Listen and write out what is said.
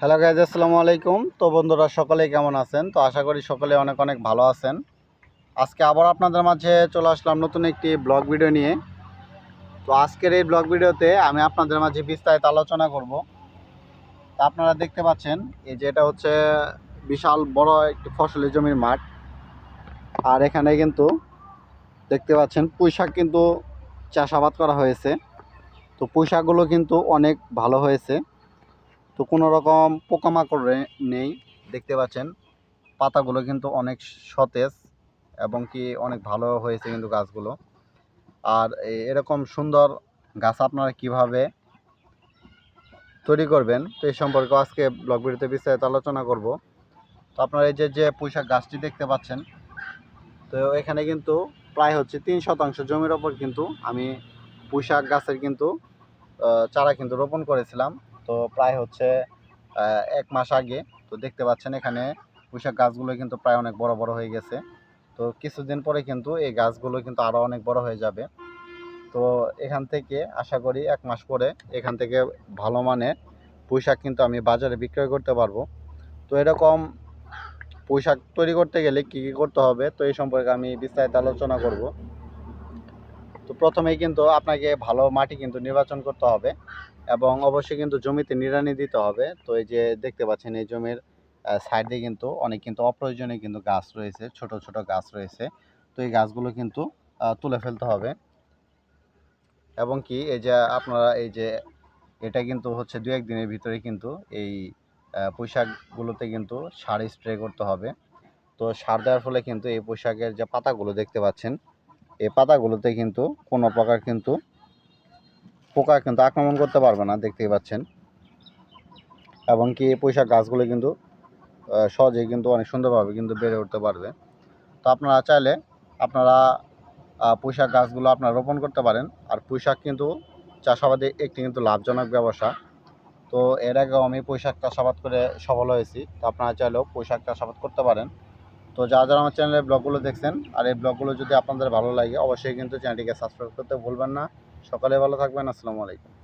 Hello guys আসসালামু আলাইকুম। তো বন্ধুরা সকলে কেমন আছেন? তো আশা করি সকলে অনেক অনেক ভালো আছেন। আজকে আবার আপনাদের মাঝে চলে আসলাম নতুন একটি ব্লগ ভিডিও নিয়ে। তো আজকের এই ব্লগ ভিডিওতে আমি আপনাদের মাঝে বিস্তারিত আলোচনা করব। তো আপনারা দেখতে পাচ্ছেন, এই যে এটা হচ্ছে বিশাল বড় একটি ফসলি জমির মাঠ। আর এখানে কিন্তু দেখতে পাচ্ছেন পুঁইশাক কিন্তু চাষাবাদ করা হয়েছে। তো পুঁইশাকগুলো কিন্তু অনেক ভালো হয়েছে। তো কোনো রকম পোকামাকড় নেই, দেখতে পাচ্ছেন। পাতাগুলো কিন্তু অনেক সতেজ এবং কি অনেক ভালো হয়েছে কিন্তু গাছগুলো। আর এরকম সুন্দর গাছ আপনারা কীভাবে তৈরি করবেন, তো এই সম্পর্কে আজকে ব্লগ ভিডিওতে বিস্তারিত আলোচনা করব। তো আপনারা এই যে যে পুঁইশাক গাছটি দেখতে পাচ্ছেন, তো এখানে কিন্তু প্রায় হচ্ছে তিন শতাংশ জমির ওপর কিন্তু আমি পুঁইশাক গাছের কিন্তু চারা কিন্তু রোপণ করেছিলাম। তো প্রায় হচ্ছে এক মাস আগে। তো দেখতে পাচ্ছেন এখানে পুঁইশাক গাছগুলো কিন্তু প্রায় অনেক বড় বড় হয়ে গেছে। তো কিছুদিন পরে কিন্তু এই গাছগুলো কিন্তু আরও অনেক বড় হয়ে যাবে। তো এখান থেকে আশা করি এক মাস পরে এখান থেকে ভালো মানের পুঁইশাক কিন্তু আমি বাজারে বিক্রয় করতে পারব। তো এরকম পুঁইশাক তৈরি করতে গেলে কী কী করতে হবে, তো এই সম্পর্কে আমি বিস্তারিত আলোচনা করব। তো প্রথমেই কিন্তু আপনাকে ভালো মাটি কিন্তু নির্বাচন করতে হবে। এবং অবশ্যই কিন্তু জমিতে নিড়ানি দিতে হবে। তো এই যে দেখতে পাচ্ছেন, এই জমির সাইডে কিন্তু অনেক কিন্তু অপ্রয়োজনীয় কিন্তু গাছ রয়েছে, ছোট ছোট গাছ রয়েছে। তো এই গাছগুলো কিন্তু তুলে ফেলতে হবে। এবং কি, এই যে আপনারা এই যে, এটা কিন্তু হচ্ছে দু এক দিনের ভিতরে কিন্তু এই পোশাকগুলোতে কিন্তু সার স্প্রে করতে হবে। তো সার দেওয়ার ফলে কিন্তু এই পোশাকের যে পাতাগুলো দেখতে পাচ্ছেন, এই পাতাগুলোতে কিন্তু কোনো প্রকার কিন্তু পোকা কিন্তু আক্রমণ করতে পারবে না, দেখতেই পাচ্ছেন। এবং কি পোশাক গাছগুলো কিন্তু সহজেই কিন্তু অনেক সুন্দরভাবে কিন্তু বেড়ে উঠতে পারবে। তো আপনারা চাইলে আপনারা পুঁইশাক গাছগুলো আপনারা রোপণ করতে পারেন। আর পুঁইশাক কিন্তু চাষাবাদে একটি কিন্তু লাভজনক ব্যবসা। তো এর আগেও আমি পুঁইশাক চাষাবাদ করে সফল হয়েছি। তো আপনারা চাইলেও পুঁইশাক চাষাবাদ করতে পারেন। তো যারা যারা আমার চ্যানেলের ব্লগগুলো দেখছেন, আর এই ব্লগগুলো যদি আপনাদের ভালো লাগে, অবশ্যই কিন্তু চ্যানেলটিকে সাবস্ক্রাইব করতে ভুলবেন না। সকালে ভালো থাকবেন আসসালামু আলাইকুম।